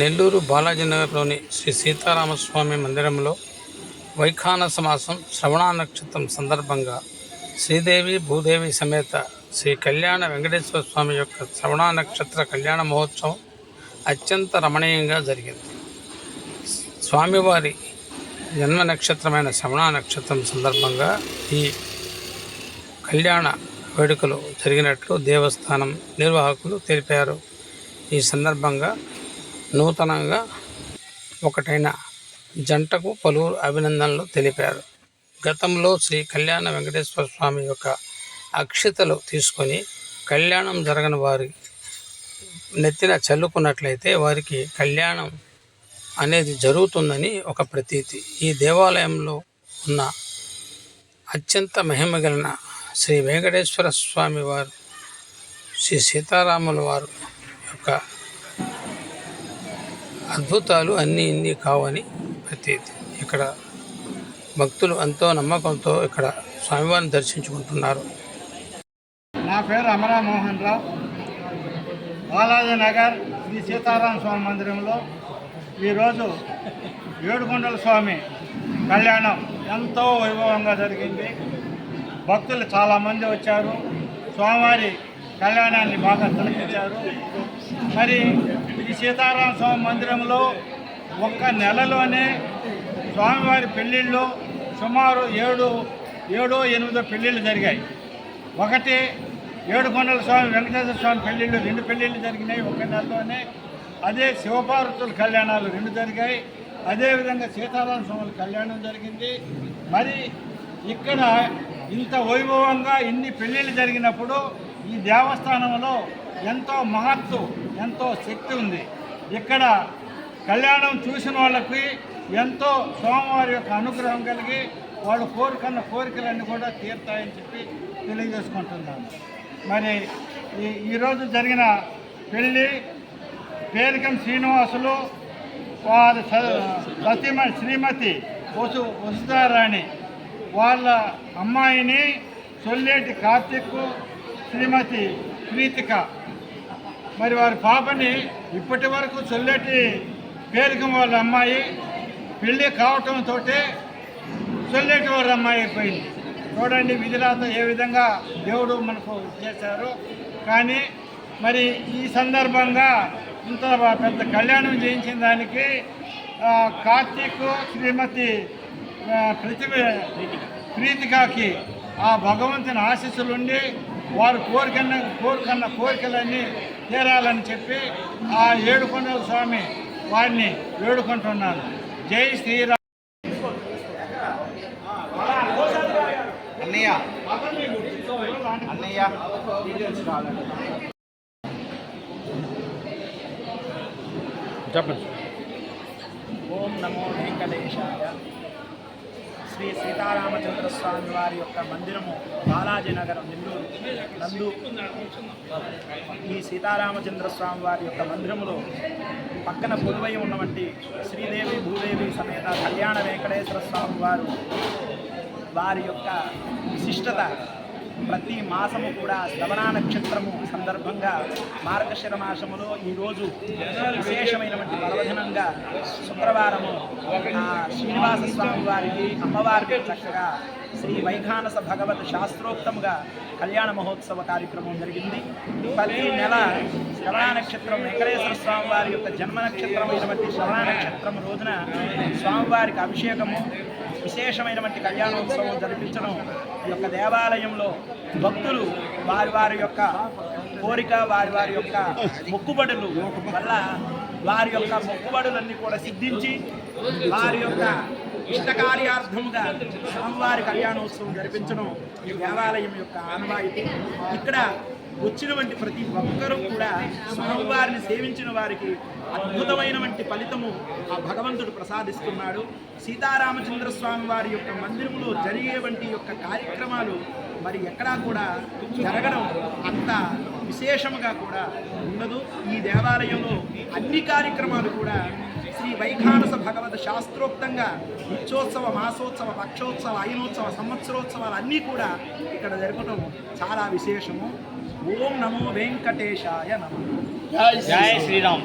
నెల్లూరు బాలాజీనగర్లోని శ్రీ సీతారామస్వామి మందిరంలో వైఖానస మాసం శ్రవణ నక్షత్రం సందర్భంగా శ్రీదేవి భూదేవి సమేత శ్రీ కళ్యాణ వెంకటేశ్వర స్వామి యొక్క శ్రవణ నక్షత్ర కళ్యాణ మహోత్సవం అత్యంత రమణీయంగా జరిగింది. స్వామివారి జన్మ నక్షత్రమైన శ్రవణ నక్షత్రం సందర్భంగా ఈ కళ్యాణ వేడుకలు జరిగినట్లు దేవస్థానం నిర్వాహకులు తెలిపారు. ఈ సందర్భంగా నూతనంగా ఒకటైన జంటకు పలువురు అభినందనలు తెలిపారు. గతంలో శ్రీ కళ్యాణ వెంకటేశ్వర స్వామి యొక్క అక్షతలు తీసుకొని కళ్యాణం జరగని వారి నెత్తిన చల్లుకున్నట్లయితే వారికి కళ్యాణం అనేది జరుగుతుందని ఒక ప్రతీతి. ఈ దేవాలయంలో ఉన్న అత్యంత మహిమగలిగిన శ్రీ వెంకటేశ్వర స్వామి వారు శ్రీ సీతారాముల వారు యొక్క అద్భుతాలు అన్నీ ఇన్ని కావని ప్రతీతి. ఇక్కడ భక్తులు ఎంతో నమ్మకంతో ఇక్కడ స్వామివారిని దర్శించుకుంటున్నారు. నా పేరు అమరా మోహన్ రావు. బాలాజీ నగర్ శ్రీ సీతారామ స్వామి మందిరంలో ఈరోజు ఏడుకొండల స్వామి కళ్యాణం ఎంతో వైభవంగా జరిగింది. భక్తులు చాలామంది వచ్చారు. స్వామివారి కళ్యాణాన్ని బాగా తిలకించారు మరి ఈ సీతారామ స్వామి మందిరంలో ఒక్క నెలలోనే స్వామివారి పెళ్ళిళ్ళు సుమారు ఏడు ఏడో ఎనిమిదో పెళ్ళిళ్ళు జరిగాయి. ఒకటి ఏడుకొండల స్వామి వెంకటేశ్వర స్వామి పెళ్ళిళ్ళు రెండు పెళ్ళిళ్ళు జరిగినాయి ఒక నెలలోనే. అదే శివపార్వతుల కళ్యాణాలు రెండు జరిగాయి. అదేవిధంగా సీతారామ స్వామి కళ్యాణం జరిగింది. మరి ఇక్కడ ఇంత వైభవంగా ఇన్ని పెళ్ళిళ్ళు జరిగినప్పుడు ఈ దేవస్థానంలో ఎంతో మహత్తు ఎంతో శక్తి ఉంది. ఇక్కడ కళ్యాణం చూసిన వాళ్ళకి ఎంతో స్వామివారి యొక్క అనుగ్రహం కలిగి వాళ్ళు కోరుకున్న కోరికలన్నీ కూడా తీరుతాయని చెప్పి తెలియజేసుకుంటున్నాను. మరి ఈ ఈరోజు జరిగిన పెళ్ళి పేరికం శ్రీనివాసులు వారి సతీమ శ్రీమతి వసు వసుధారాణి వాళ్ళ అమ్మాయిని సొల్లేటి కార్తిక్ శ్రీమతి ప్రీతిక. మరి వారి పాపని ఇప్పటి వరకు చొల్లేటి పేరుకం వాళ్ళ అమ్మాయి పెళ్ళి కావటంతో చొల్లెటి వాళ్ళ అమ్మాయి అయిపోయింది. చూడండి విధిరాత ఏ విధంగా దేవుడు మనకు చేశారు. కానీ మరి ఈ సందర్భంగా ఇంత పెద్ద కళ్యాణం చేయించిన దానికి కార్తీక్ శ్రీమతి ప్రతిభ ప్రీతికాకి ఆ భగవంతుని ఆశీస్సులుండి వారు కోరికన్న కోరుకున్న కోరికలన్నీ తీరాలని చెప్పి ఆ ఏడుకొండల స్వామి వారిని వేడుకుంటున్నాను. జై శ్రీరామ్. అన్నయ్య. అన్నయ్య. చెప్పండి. ఓం నమో వెంకటేశాయ. శ్రీ సీతారామచంద్ర స్వామి వారి యొక్క మందిరము బాలాజీ నగరం నెల్లూరు నందు. ఈ సీతారామచంద్ర స్వామి వారి యొక్క మందిరములో పక్కన పొలువై ఉన్నవంటి శ్రీదేవి భూదేవి సమేత కళ్యాణ వెంకటేశ్వర స్వామి వారు వారి యొక్క విశిష్టత ప్రతి మాసము కూడా శ్రవణ నక్షత్రము సందర్భంగా మార్గశిర మాసములో ఈరోజు విశేషమైనటువంటి పర్వదినంగా శుక్రవారము శ్రీనివాస స్వామి వారికి అమ్మవారికి చక్కగా శ్రీ వైఖానస భగవత్ శాస్త్రోక్తముగా కళ్యాణ మహోత్సవ కార్యక్రమం జరిగింది. ప్రతి నెల శ్రవణ నక్షత్రం వెంకటేశ్వర స్వామివారి యొక్క జన్మ నక్షత్రమైనటువంటి శ్రవణ నక్షత్రం రోజున స్వామివారికి అభిషేకము విశేషమైనటువంటి కళ్యాణోత్సవం జరిపించడం ఈ యొక్క దేవాలయంలో భక్తులు వారి వారి యొక్క కోరిక వారి వారి యొక్క మొక్కుబడులు వల్ల వారి యొక్క మొక్కుబడులన్నీ కూడా సిద్ధించి వారి యొక్క ఇష్టకార్యార్థముగా స్వామివారి కళ్యాణోత్సవం జరిపించడం ఈ దేవాలయం యొక్క ఆనవాయితీ. ఇక్కడ వచ్చినటువంటి ప్రతి ఒక్కరూ కూడా స్వామివారిని సేవించిన వారికి అద్భుతమైనటువంటి ఫలితము ఆ భగవంతుడు ప్రసాదిస్తున్నాడు. సీతారామచంద్ర స్వామి వారి యొక్క మందిరంలో జరిగేవంటి యొక్క కార్యక్రమాలు మరి ఎక్కడా కూడా జరగడం అంత విశేషముగా కూడా ఉండదు. ఈ దేవాలయంలో అన్ని కార్యక్రమాలు కూడా శ్రీ వైఖానస భగవత శాస్త్రోక్తంగా నిత్యోత్సవ మాసోత్సవ పక్షోత్సవ అయినోత్సవ సంవత్సరోత్సవాలు అన్నీ కూడా ఇక్కడ జరగడం చాలా విశేషము. ఓం నమో వెంకటేశాయ నమో. జై శ్రీరామ్.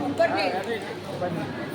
Un permiso.